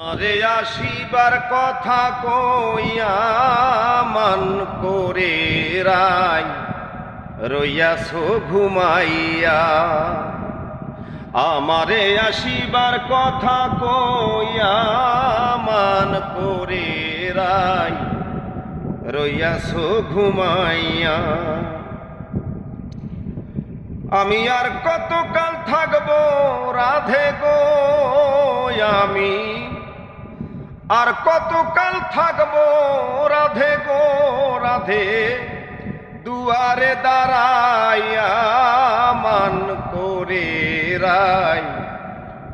আরে আসিবার কথা কইয়া মান করে রাই রইয়াছ ঘুমাইয়া। আমারে আসিবার কথা কইয়া মান করে রাই রইয়াছ ঘুমাইয়া। আমি আর কতকাল থাকব রাধে গো, আমি আর কতকাল থাকব? রাধে গো, রাধে। দুয়ারে দাঁড়াইয়া মান করে রাই।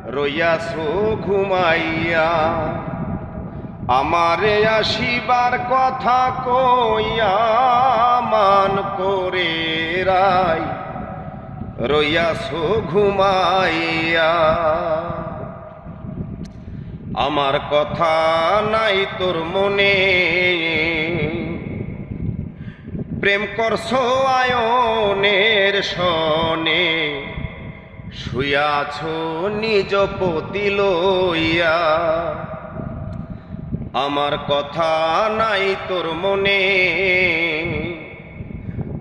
রইয়াছো ঘুমাইয়া। আমারে আসিবার কথা কইয়া মান করে রাই। রইয়াছো ঘুমাইয়া। আমার কথা নাই তোর মনে। প্রেম করছ আয়নের সনে শুয়াছ নিজ পতি লইয়া। আমার কথা নাই তোর মনে।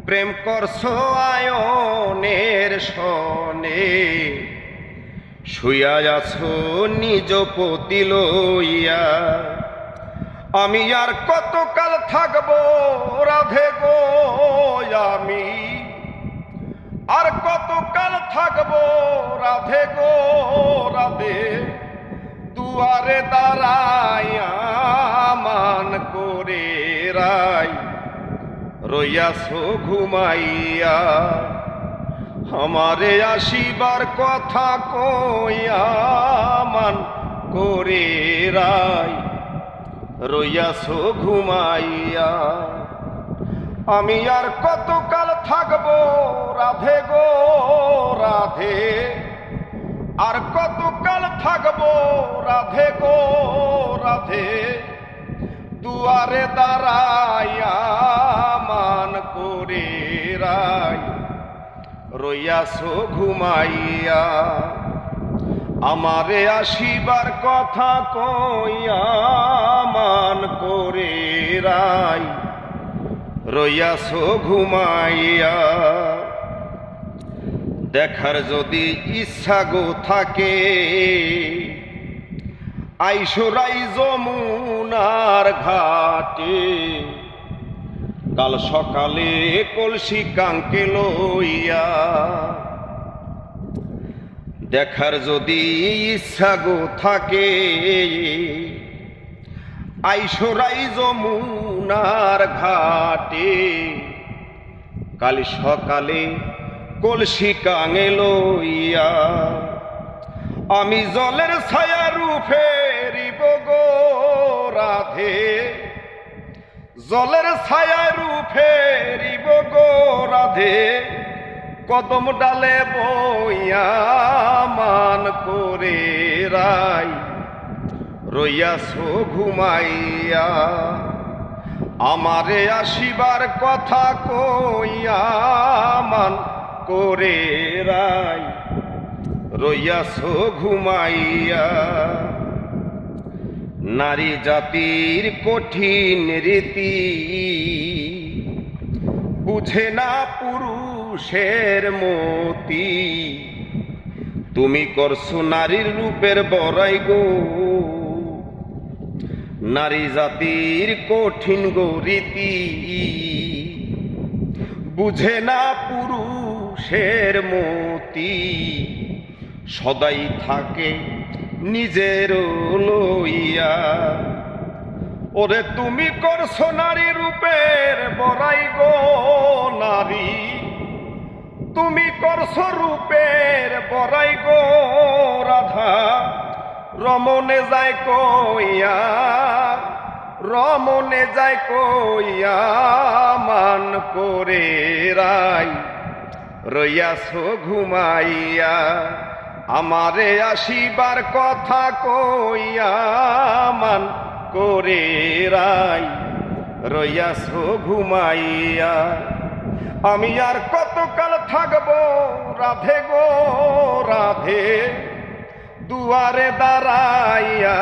প্রেম করছ আয়নের সনে শুয়া আছো নিজ পতি লইয়া। আমি আর কতকাল থাকব, রাধে গো, আমি? আর কতকাল থাকব, রাধে গো, রাধে? দুয়ারে দাঁড়াইয়া মান করে রাই। রইয়াছো, ঘুমাইয়া। আমারে আসিবার কথা কইয়া মান করে রাই রইয়াছো ঘুমাইয়া। আমি আর কতকাল থাকব রাধে গো, রাধে? আর কতকাল থাকব রাধে গো, রাধে? দুয়ারে দাঁড়াইয়া মান করে রাই রইয়াছো ঘুমাইয়া, আমারে আসিবার কথা কইয়া মান করে রাই। রইয়াছো ঘুমাইয়া, দেখার যদি ইচ্ছা গো থাকে আইসরাই যমুনার ঘাটে। কাল সকালে কলসি কাঙ্কে লইয়া, দেখার যদি ইচ্ছা গো থাকে আইসরাই যমুনার ঘাটে। কাল সকালে কলসি কাঙে লইয়া, আমি জলের ছায়া রূপে রিব গো রাধে। জলের ছায়া রূপে গো রাধে, কদম ডালে বইয়া মান করে রাই। রইয়াছো ঘুমাইয়া, আমারে আসিবার কথা কইয়া মান করে রাই। রইয়াছো ঘুমাইয়া নারী জাতির কঠিন রীতি। বুঝে না পুরুষের মতি। তুমি করছ নারীর রূপের বড়াই গো। নারী জাতির কঠিন গো রীতি। বুঝে না পুরুষের মতি। সদাই থাকে নিজের লইয়া। ওরে তুমি করছ নারী রূপের বড়াই গো নারী। তুমি করছ রূপের বড়াই গো রাধা। রমনে যায় কইয়া রমনে যায় কইয়া মান করে রাই। রইয়াছো ঘুমাইয়া, আমারে আসিবার কথা কইয়া মান করে রাই রইয়াস ঘুমাইয়া। আমি আর কতকাল থাকব রাধে গো রাধে দুয়ারে দাঁড়াইয়া।